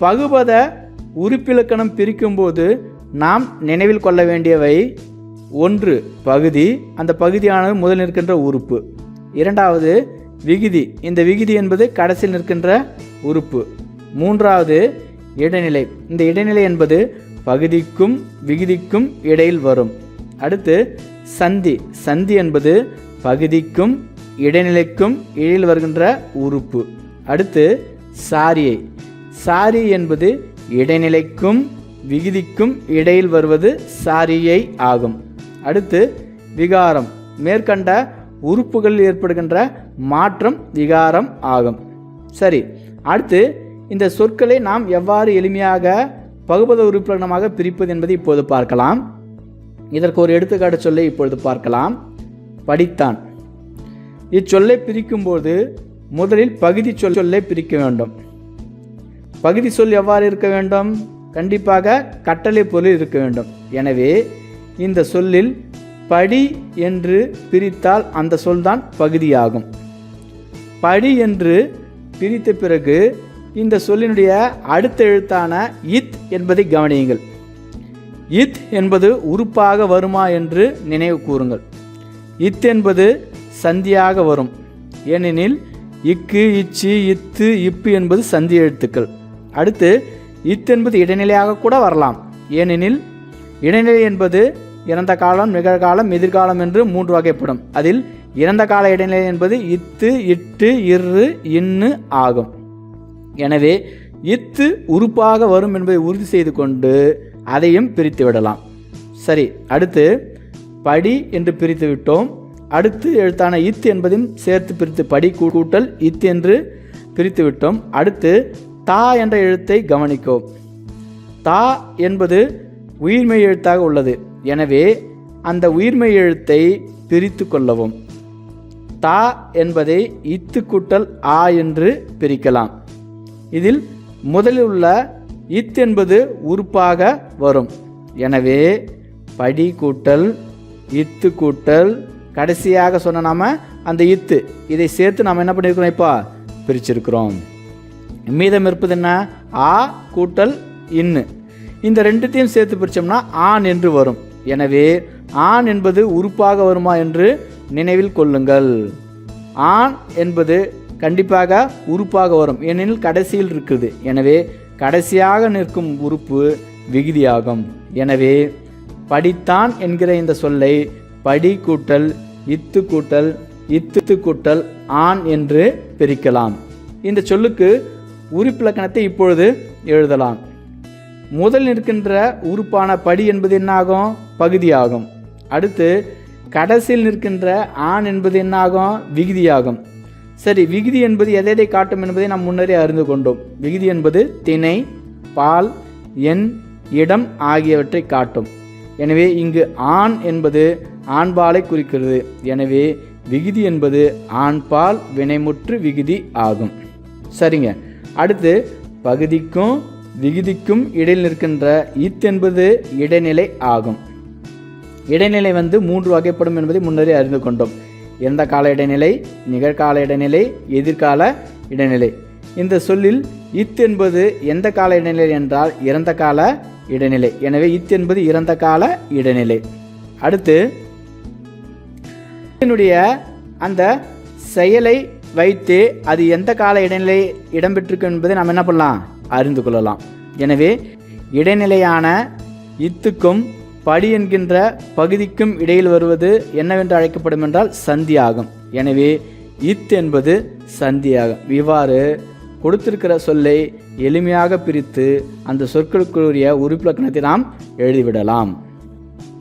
பகுபத உறுப்பிலக்கணம் பிரிக்கும்போது நாம் நினைவில் கொள்ள வேண்டியவை ஒன்று பகுதி. அந்த பகுதியானது முதல் நிற்கின்ற உறுப்பு. இரண்டாவது விகுதி. இந்த விகுதி என்பது கடைசியில் நிற்கின்ற உறுப்பு. மூன்றாவது இடைநிலை. இந்த இடைநிலை என்பது பகுதிக்கும் விகுதிக்கும் இடையில் வரும். அடுத்து சந்தி. சந்தி என்பது பகுதிக்கும் இடைநிலைக்கும் இடையில் வருகின்ற உறுப்பு. அடுத்து சாரியை. சாரி என்பது இடைநிலைக்கும் விகுதிக்கும் இடையில் வருவது சாரியை ஆகும். அடுத்து விகாரம். மேற்கண்ட உறுப்புகளில் ஏற்படுகின்ற மாற்றம் விகாரம் ஆகும். சரி அடுத்து இந்த சொற்களை நாம் எவ்வாறு எளிமையாக பகுபத உறுப்பினமாக பிரிப்பது என்பதை இப்போது பார்க்கலாம். இதற்கு ஒரு எடுத்துக்காட்டு சொல்லை இப்பொழுது பார்க்கலாம். படித்தான். இச்சொல்லை பிரிக்கும்போது முதலில் பகுதி சொல் சொல்லை பிரிக்க வேண்டும். பகுதி சொல் எவ்வாறு இருக்க வேண்டும்? கண்டிப்பாக கட்டளை பொருள் இருக்க வேண்டும். எனவே இந்த சொல்லில் படி என்று பிரித்தால் அந்த சொல்தான் பகுதியாகும். படி என்று பிரித்த பிறகு இந்த சொல்லினுடைய அடுத்த எழுத்தான இத் என்பதை கவனியுங்கள். இத் என்பது உறுப்பாக வருமா என்று நினைவு கூறுங்கள். இத் என்பது சந்தியாக வரும். ஏனெனில் இக்கு இச்சு இத்து இப்பு என்பது சந்தி எழுத்துக்கள் அடுத்து இத் என்பது இடைநிலையாக கூட வரலாம். ஏனெனில் இடைநிலை என்பது இறந்த காலம் நிகழ்காலம் எதிர்காலம் என்று மூன்று வகைப்படும். அதில் இறந்த கால இடைநிலை என்பது இத்து இட்டு இரு இன்னு ஆகும். எனவே இத்து உறுப்பாக வரும் என்பதை உறுதி செய்து கொண்டு அதையும் பிரித்து விடலாம். சரி அடுத்து படி என்று பிரித்து விட்டோம். அடுத்து எழுத்தான இத் என்பதையும் சேர்த்து பிரித்து படி கூட்டல் இத் என்று பிரித்து விட்டோம். அடுத்து தா என்ற எழுத்தை கவனிக்கும் தா என்பது உயிர்மெய் எழுத்தாக உள்ளது. எனவே அந்த உயிர்மெய் எழுத்தை பிரித்து கொள்ளவும். தா என்பதை இத்து கூட்டல் ஆ என்று பிரிக்கலாம். இதில் முதலில் உள்ள இத் என்பது உறுப்பாக வரும். எனவே படி கூட்டல் இத்து கூட்டல் கடைசியாக சொன்ன நாம அந்த இத்து. இதை சேர்த்து நாம் என்ன பண்ணியிருக்கிறோம் இப்போ? பிரிச்சிருக்கிறோம். மீதம் இருப்பது என்ன ஆ கூட்டல் இன்னு இந்த ரெண்டுத்தையும் சேர்த்து பிரித்தோம்னா ஆண் என்று வரும். எனவே ஆண் என்பது உறுப்பாக வருமா என்று நினைவில் கொள்ளுங்கள். ஆண் என்பது கண்டிப்பாக உறுப்பாக வரும். ஏனெனில் கடைசியில் இருக்குது. எனவே கடைசியாக நிற்கும் உறுப்பு விகுதியாகும். எனவே படித்தான் என்கிற இந்த சொல்லை படி கூட்டல் இத்து கூட்டல் இத்து கூட்டல் ஆண் என்று பிரிக்கலாம். இந்த சொல்லுக்கு உறுப்பிலக்கணத்தை இப்பொழுது எழுதலாம். முதல் நிற்கின்ற உறுப்பான படி என்பது என்னாகும்? பகுதியாகும். அடுத்து கடைசியில் நிற்கின்ற ஆண் என்பது என்னாகும்? விகுதியாகும். சரி விகுதி என்பது எதை எதை காட்டும் என்பதை நாம் முன்னரே அறிந்து கொண்டோம். விகுதி என்பது திணை பால் எண் இடம் ஆகியவற்றை காட்டும். எனவே இங்கு ஆண் என்பது ஆண்பாலை குறிக்கிறது. எனவே விகுதி என்பது ஆண்பால் வினைமுற்று விகுதி ஆகும். சரிங்க. அடுத்து பகுதிக்கும் விகுதிக்கும் இடையில் நிற்கின்ற இத் என்பது இடைநிலை ஆகும். இடைநிலை வந்து மூன்று வகைப்படும் என்பதை முன்னரே அறிந்து கொண்டோம். இறந்த கால இடைநிலை நிகழ்கால இடைநிலை எதிர்கால இடைநிலை. இந்த சொல்லில் இத் என்பது எந்த கால இடைநிலை என்றால் இறந்த கால இடைநிலை. எனவே இத் என்பது இறந்த கால இடைநிலை. அடுத்து என்னுடைய அந்த செயலை வைத்து அது எந்த கால இடைநிலை இடம்பெற்றிருக்கு என்பதை நாம் என்ன பண்ணலாம்? அறிந்து கொள்ளலாம். எனவே இடைநிலையான இத்துக்கும் படி என்கின்ற பகுதிக்கும் இடையில் வருவது என்னவென்று அழைக்கப்படும் என்றால் சந்தி ஆகும் எனவே இத் என்பது சந்தியாகும். இவ்வாறு கொடுத்திருக்கிற சொல்லை எளிமையாக பிரித்து அந்த சொற்களுக்குரிய உறுப்பிலக்கணத்தை நாம் எழுதிவிடலாம்.